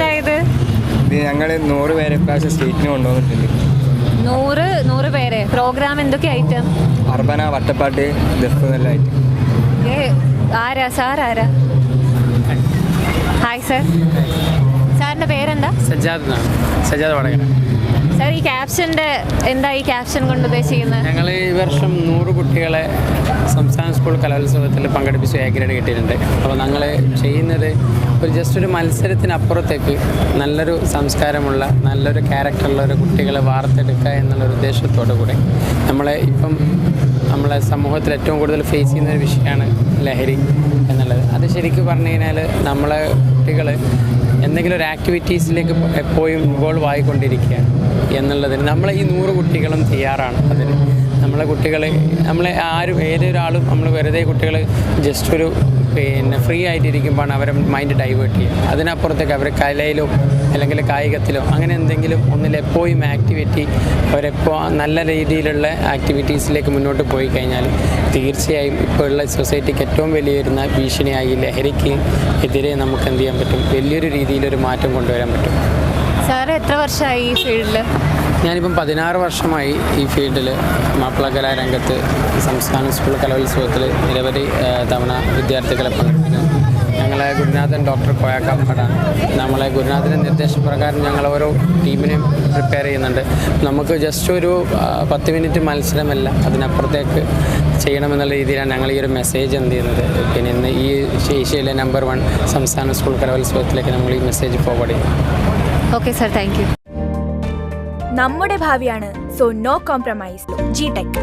എന്തായത്? ഇത് ഞങ്ങൾ നൂറ് പേരെ ഇപ്രാവശ്യം സ്റ്റേറ്റിന് കൊണ്ടുവന്നിട്ടുണ്ട്. നൂറ് നൂറ് പേരെ. പ്രോഗ്രാം എന്തൊക്കെ ഐറ്റം അർബന വട്ടപ്പാട്ട് ദഫ് ആയിട്ട് ഏ ആരാ? സാർ ആരാ? Hi sir. സാറിന്റെ പേരെന്താ? സജ്ജാദ് എന്നാണ്. സജ്ജാദ് വടകര. സാർ ഈ ക്യാപ്ഷന്റെ എന്താ ഈ ക്യാപ്ഷൻ കൊണ്ട് ഉദ്ദേശിക്കുന്നത്? ഞങ്ങൾ ഈ വർഷം നൂറ് കുട്ടികളെ സംസ്ഥാന സ്കൂൾ കലോത്സവത്തിൽ പങ്കെടുപ്പിച്ച് എ ഗ്രേഡ് കിട്ടിയിട്ടുണ്ട്. അപ്പോൾ ഞങ്ങൾ ചെയ്യുന്നത് ഒരു ജസ്റ്റ് ഒരു മത്സരത്തിനപ്പുറത്തേക്ക് നല്ലൊരു സംസ്കാരമുള്ള നല്ലൊരു ക്യാരക്ടറുള്ള ഒരു കുട്ടികളെ വാർത്തെടുക്കുക എന്നുള്ളൊരു ഉദ്ദേശത്തോടു കൂടെ നമ്മളെ ഇപ്പം നമ്മളെ സമൂഹത്തിൽ ഏറ്റവും കൂടുതൽ ഫേസ് ചെയ്യുന്ന ഒരു വിഷയമാണ് ലഹരി എന്നുള്ളത്. അത് ശരിക്കും പറഞ്ഞു കഴിഞ്ഞാൽ നമ്മളെ കുട്ടികൾ എന്തെങ്കിലും ഒരു ആക്ടിവിറ്റീസിലേക്ക് എപ്പോഴും ഇൻവോൾവ് ആയിക്കൊണ്ടിരിക്കുകയാണ് എന്നുള്ളതിന് നമ്മളെ ഈ നൂറ് കുട്ടികളും തയ്യാറാണ് അതിന്. നമ്മളെ കുട്ടികൾ നമ്മളെ ആരും ഏതൊരാളും നമ്മൾ വെറുതെ കുട്ടികൾ ജസ്റ്റ് ഒരു പിന്നെ ഫ്രീ ആയിട്ടിരിക്കുമ്പോഴാണ് അവരെ മൈൻഡ് ഡൈവേർട്ട് ചെയ്യുക. അതിനപ്പുറത്തേക്ക് അവർ കലയിലോ അല്ലെങ്കിൽ കായികത്തിലോ അങ്ങനെ എന്തെങ്കിലും ഒന്നിൽ എപ്പോഴും ആക്ടിവിറ്റി അവരെപ്പോൾ നല്ല രീതിയിലുള്ള ആക്ടിവിറ്റീസിലേക്ക് മുന്നോട്ട് പോയി കഴിഞ്ഞാൽ തീർച്ചയായും ഇപ്പോൾ ഉള്ള സൊസൈറ്റിക്ക് ഏറ്റവും വലിയൊരു ഭീഷണിയായി ലഹരിക്ക് എതിരെ നമുക്ക് എന്ത് ചെയ്യാൻ പറ്റും? വലിയൊരു രീതിയിലൊരു മാറ്റം കൊണ്ടുവരാൻ പറ്റും. സാർ എത്ര വർഷമായി ഈ ഫീൽഡിൽ ഞാനിപ്പം പതിനാറ് വർഷമായി ഈ ഫീൽഡിൽ മാപ്പിള കലാരംഗത്ത് സംസ്ഥാന സ്കൂൾ കലോത്സവത്തിൽ നിരവധി തവണ വിദ്യാർത്ഥികളെ പങ്കെടുക്കുന്നു. ഞങ്ങളെ ഗുരുനാഥൻ ഡോക്ടർ കോയാക്കാപ്പാടാണ് നമ്മളെ ഗുരുനാഥന്റെ നിർദ്ദേശപ്രകാരം ഞങ്ങൾ ഓരോ ടീമിനെയും പ്രിപ്പയർ ചെയ്യുന്നുണ്ട്. നമുക്ക് ജസ്റ്റ് ഒരു പത്ത് മിനിറ്റ് മത്സരമല്ല അതിനപ്പുറത്തേക്ക് ചെയ്യണമെന്നുള്ള രീതിയിലാണ് ഞങ്ങൾ ഈ ഒരു മെസ്സേജ് എന്ത് ചെയ്യുന്നത്. പിന്നെ ഇന്ന് ഈ ഏഷ്യയിലെ നമ്പർ വൺ സംസ്ഥാന സ്കൂൾ കലോത്സവത്തിലേക്ക് നമ്മൾ ഈ മെസ്സേജ് ഫോർവേഡ് ചെയ്യും ഓക്കെ സാർ താങ്ക് യു നമ്മുടെ ഭാവിയാണ്. So no compromise G Tech